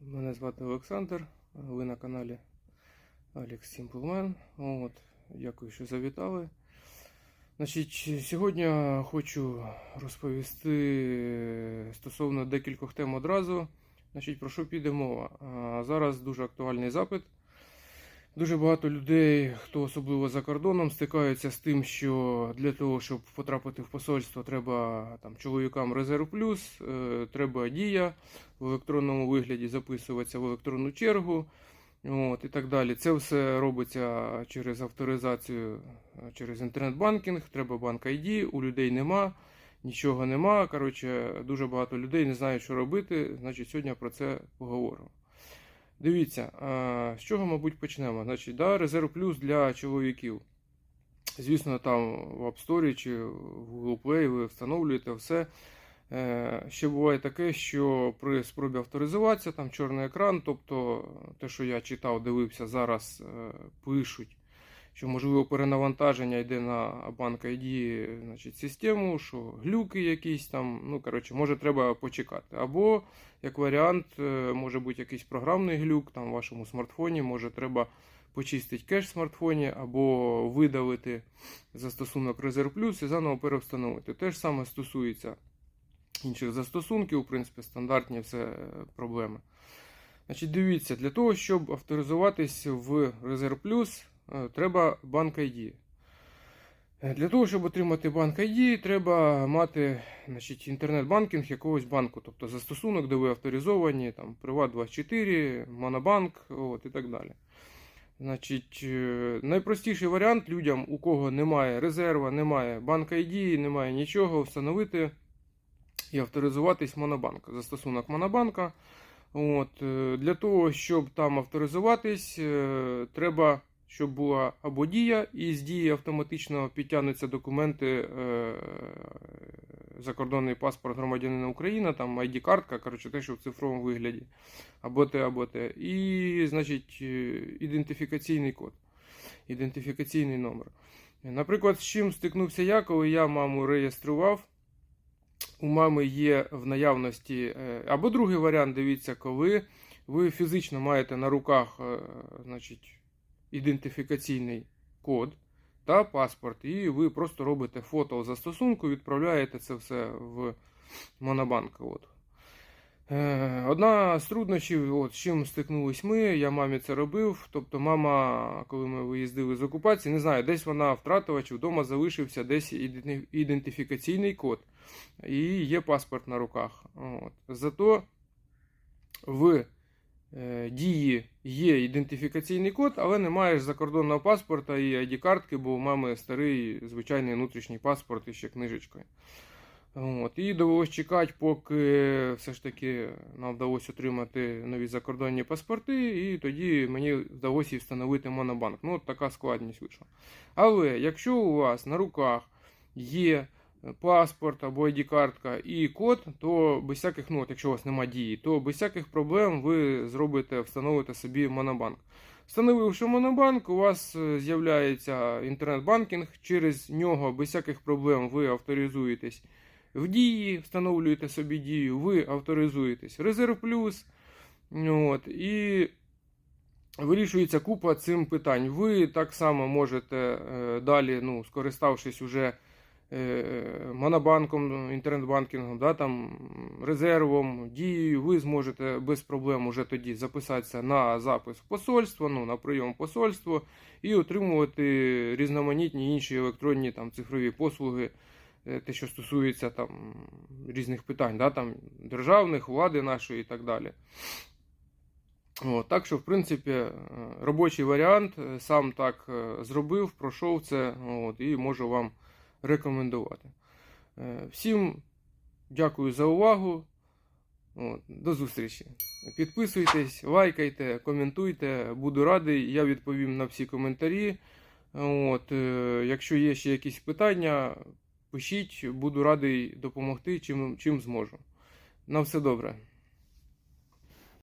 Мене звати Олександр, ви на каналі Alex Simpleman. От, дякую, що завітали. Значить, сьогодні хочу розповісти стосовно декількох тем одразу. Значить, про що піде мова? Зараз дуже актуальний запит. Дуже багато людей, хто особливо за кордоном, стикаються з тим, що для того, щоб потрапити в посольство, треба там чоловікам резерв плюс, е, треба дія в електронному вигляді записуватися в електронну чергу. От, і так далі. Це все робиться через авторизацію, через інтернет-банкінг, треба банк ID, у людей нема, нічого нема. Коротше, дуже багато людей не знають, що робити. Значить, сьогодні про це поговоримо. Дивіться, з чого, мабуть, почнемо. Значить, да, резерв плюс для чоловіків. Звісно, там в App Store чи в Google Play ви встановлюєте все. Е, Ще буває таке, що при спробі авторизуватися, там чорний екран, тобто те, що я читав, дивився, зараз е, пишуть, що можливо перенавантаження йде на банк ID, значить, систему, що глюки якісь там, ну, коротше, може треба почекати. Або, як варіант, е, може бути якийсь програмний глюк там в вашому смартфоні, може треба почистити кеш в смартфоні, або видалити застосунок Резерв Плюс і заново перевстановити. Те ж саме стосується інших застосунків, в принципі, стандартні все проблеми. Значить, дивіться, для того, щоб авторизуватись в Плюс, е, треба банк ID. Е, Для того, щоб отримати банк ID, треба мати значить, інтернет-банкінг якогось банку, тобто застосунок, де ви авторизовані, там Приват24, Монобанк от, і так далі. Значить, е, найпростіший варіант людям, у кого немає резерва, немає банк ID, немає нічого, встановити і авторизуватись Монобанк. Застосунок Монобанка. От, е, Для того, щоб там авторизуватись, е, треба, щоб була або дія, і з дії автоматично підтягнуться документи, е, закордонний паспорт громадянина України, там ID-картка, коротше, те, що в цифровому вигляді, або те, або те. І, значить, е, ідентифікаційний код, ідентифікаційний номер. Наприклад, з чим стикнувся я, коли я маму реєстрував. У мами є в наявності, е, або другий варіант, дивіться, коли ви фізично маєте на руках значить, ідентифікаційний код та паспорт, і ви просто робите фото застосунку, відправляєте це все в Монобанк. От. Е, Одна з труднощів, от, з чим стикнулись ми, я мамі це робив. Тобто, мама, коли ми виїздили з окупації, не знаю, десь вона втратила чи вдома залишився десь ідентифікаційний код. І є паспорт на руках. От. Зато в дії є ідентифікаційний код, але немає ж закордонного паспорта і ID-картки, бо у мами старий звичайний внутрішній паспорт і ще книжечкою. От. І довелось чекати, поки все ж таки нам вдалося отримати нові закордонні паспорти, і тоді мені вдалося і встановити монобанк. Ну, от така складність вийшла. Але якщо у вас на руках є паспорт або ID-картка і код, то без всяких, ну, от якщо у вас немає дії, то без всяких проблем ви зробите, встановите собі монобанк. Встановивши монобанк, у вас е, з'являється інтернет-банкінг, через нього без всяких проблем ви авторизуєтесь в дії, встановлюєте собі дію, ви авторизуєтесь Резерв Плюс. От, і вирішується купа цим питань. Ви так само можете е, далі, ну, скориставшись уже монобанком, інтернет-банкінгом, да, там, резервом, дією, ви зможете без проблем уже тоді записатися на запис в посольство, ну, на прийом в посольство і отримувати різноманітні інші електронні там, цифрові послуги е, те, що стосується там різних питань, да, там, державних, влади нашої і так далі. От, так що, в принципі, е, робочий варіант, е, сам так е, зробив, пройшов це от, і можу вам рекомендувати. Е, Всім дякую за увагу. До зустрічі. Підписуйтесь, лайкайте, коментуйте. Буду радий, я відповім на всі коментарі. От, е, якщо є ще якісь питання, пишіть, буду радий допомогти, чим, чим зможу. На все добре.